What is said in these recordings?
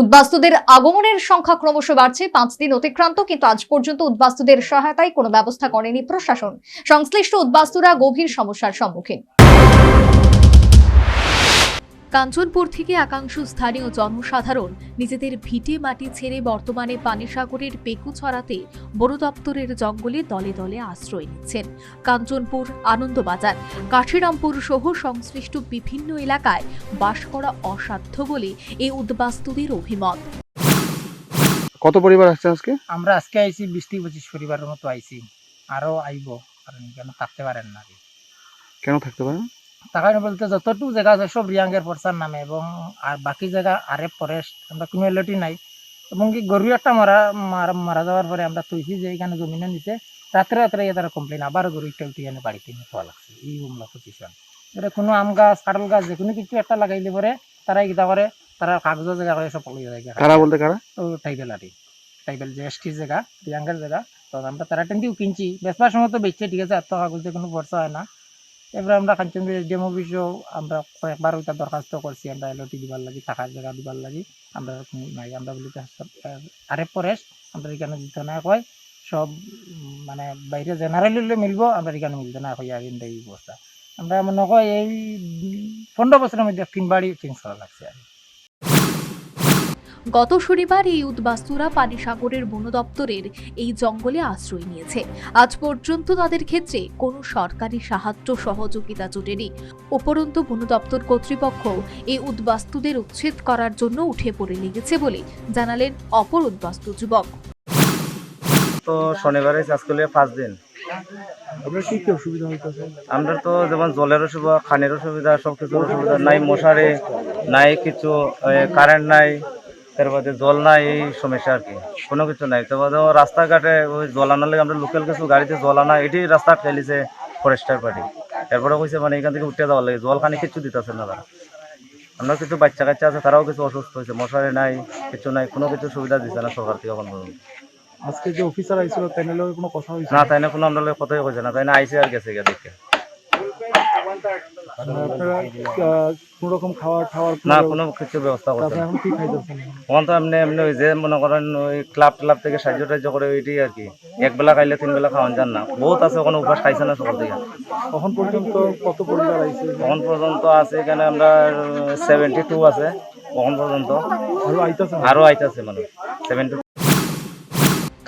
উদ্বাস্তুদের আগমনের সংখ্যা ক্রমশ বাড়ছে। পাঁচ দিন অতিক্রান্ত, কিন্তু আজ পর্যন্ত উদ্বাস্তুদের সহায়তায় কোনো ব্যবস্থা করেনি প্রশাসন। সংশ্লিষ্ট উদ্বাস্তুরা গভীর সমস্যার সম্মুখীন। কাঞ্চনপুর থেকে একাংশ স্থানীয় জনসাধারণ নিজেদের ভিটে মাটি ছেড়ে বর্তমানে পানিসাগরের পেকু ছড়াতে বন দপ্তরের জঙ্গলে দলে দলে আশ্রয় নিচ্ছেন। কাঞ্চনপুর আনন্দবাজার কাঠিরামপুর সহ সংশ্লিষ্ট বিভিন্ন এলাকায় বাস করা অসাধ্য বলে এই উদ্বাস্তুদের অভিমত। কত পরিবার আসছে আজকে? আমরা আজকে আইছি বিশ থেকে পঁচিশ পরিবারের মতো আইছি। আরও আইব কারণ কেন থাকতে পারেন না কেন থাকতে পারে তাকাই বলতে যতটুকু জায়গা আছে সব রিয়াঙ্গের পরসার নামে এবং আর বাকি জায়গা আরে ফরেস্ট আমরা কোনো এলটি নাই। এবং কি গরু একটা মারা মারা যাওয়ার পরে আমরা তুইছি যে এখানে জমিনে নিচে রাত্রে রাত্রে তারা কমপ্লেন আবার গরু একটা উঠে এনে বাড়িতে নিয়ে খাওয়া লাগছে। এই মামলা পজিশন এটা কোনো আম গাছ কাঁঠাল গাছ যে কোনো কিছু একটা লাগাইলে পরে তারা ইটা করে তারা কাগজের জায়গা করে সব পলিয়ে যায় কারা বলতে কারা? ও ট্রাইবেল আর ট্রাইবেল যে এসটির জায়গা রিয়াঙ্গার জায়গা তো আমরা তারা টেন্টিও কিনছি। বেচবার সময় তো বেচছে ঠিক আছে এত কাগজে কোনো ভরসা হয় না। এবার আমরা কাঞ্চনপুর এসডিএম অফিসেও আমরা কয়েকবার ওইটা দরখাস্ত করছি, আমরা এলটি দিবার লাগি, থাকার জায়গা দিবার লাগি, আমরা নাই, আমরা বলি আরে পরেশ, আমরা এখানে দিতে না কয়, সব মানে বাইরে জেনারেল মিলবো, আমরা এখানে মিলতে না কই আগে এই অবস্থা আমরা মনে কয় এই পনেরো বছরের মধ্যে তিনবারই চেঞ্জ করা লাগছে আর। গত শনিবার এই উদ্বাস্তুরা পানিসাগরের বন দপ্তরের এই জঙ্গলে আশ্রয় নিয়েছে। আজ পর্যন্ত তাদের ক্ষেত্রে কোনো সরকারি সাহায্য সহযোগিতা জোটেনি। উপরন্তু বন দপ্তর কর্তৃপক্ষ এই উদ্বাস্তুদের উচ্ছেদ করার জন্য উঠে পড়ে লেগেছে বলে জানালেন অপর উদ্বাস্তু যুবক। তো শনিবারে চাষ করলে পাঁচ দিন। আপনার কি কি অসুবিধা হইতেছে? আমরা তো যেমন জলের অসুবিধা খানের অসুবিধা সব কিছুর অসুবিধা নাই মশারি নাই কিছু কারেন্ট নাই। তারপরে জল নাই এই সমস্যা আর কি। কোনো কিছু নাই। তারপরে রাস্তাঘাটে ওই জল আনার লাগে আমরা লোকাল কিছু গাড়িতে জল আনা এটি রাস্তা ফেলিছে ফরেস্টার পার্টি। এরপরে কইছে মানে এখান থেকে উঠে যাওয়ার লাগে জল খানি কিছু দিতেছে না তারা। আমরা কিছু বাচ্চা কাচ্চা আছে তারাও কিছু অসুস্থ হয়েছে মশারি নাই কিছু নাই কোনো কিছু সুবিধা দিচ্ছে না সরকার থেকে এখন পর্যন্ত আজকে যে অফিসার আইছিল তাই কোনো কথা হয়েছে? না তাই না কোনো আমরা কথাই কইছে না তাই না আইসে আর গেছে গিয়া দেখে। আপনারা কোন রকম খাওয়ার খাওয়ার না কোনো কিছু ব্যবস্থা করছে এখন কি খাইতেছেন? তখন তো এমনি এমনি ওই যে মনে করেন ওই ক্লাব ক্লাব থেকে সাহায্য টাহায্য করে ওইটাই আর কি। এক বেলা খাইলে তিন বেলা খাওয়ান যান না। বহুত আছে ওখানে উপাস খাইছে না সকাল থেকে এখন পর্যন্ত কত পরিবার আইছে? তখন পর্যন্ত আছে এখানে আমরা সেভেন্টি টু আছে তখন পর্যন্ত? আরও আইতাছে আরও আইতাছে মানে সেভেন্টি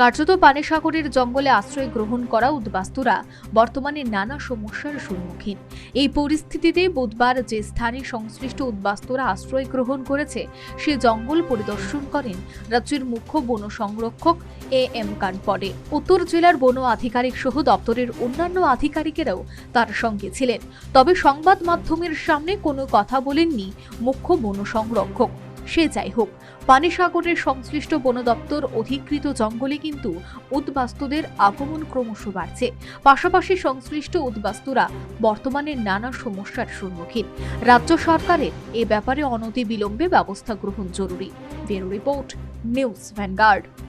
কার্যত পানিসাগরের জঙ্গলে আশ্রয় গ্রহণ করা উদ্বাস্তুরা বর্তমানে নানা সমস্যার সম্মুখীন। এই পরিস্থিতিতে বুধবার যে স্থানে সংশ্লিষ্ট উদ্বাস্তুরা আশ্রয় গ্রহণ করেছে, সে জঙ্গল পরিদর্শন করেন রাজ্যের মুখ্য বন সংরক্ষক এ এম কানপডে উত্তর জেলার বন আধিকারিক সহ দপ্তরের অন্যান্য আধিকারিকেরাও তার সঙ্গে ছিলেন। তবে সংবাদ মাধ্যমের সামনে কোনো কথা বলেননি মুখ্য বন সংরক্ষক। সে যাই হোক পানিসাগরের সংশ্লিষ্ট বন দপ্তর অধিকৃত জঙ্গলে কিন্তু উদ্বাস্তুদের আগমন ক্রমশ বাড়ছে। পাশাপাশি সংশ্লিষ্ট উদ্বাস্তুরা বর্তমানে নানা সমস্যার সম্মুখীন। রাজ্য সরকারের এ ব্যাপারে অনতি বিলম্বে ব্যবস্থা গ্রহণ জরুরি। Bureau report, news Vanguard.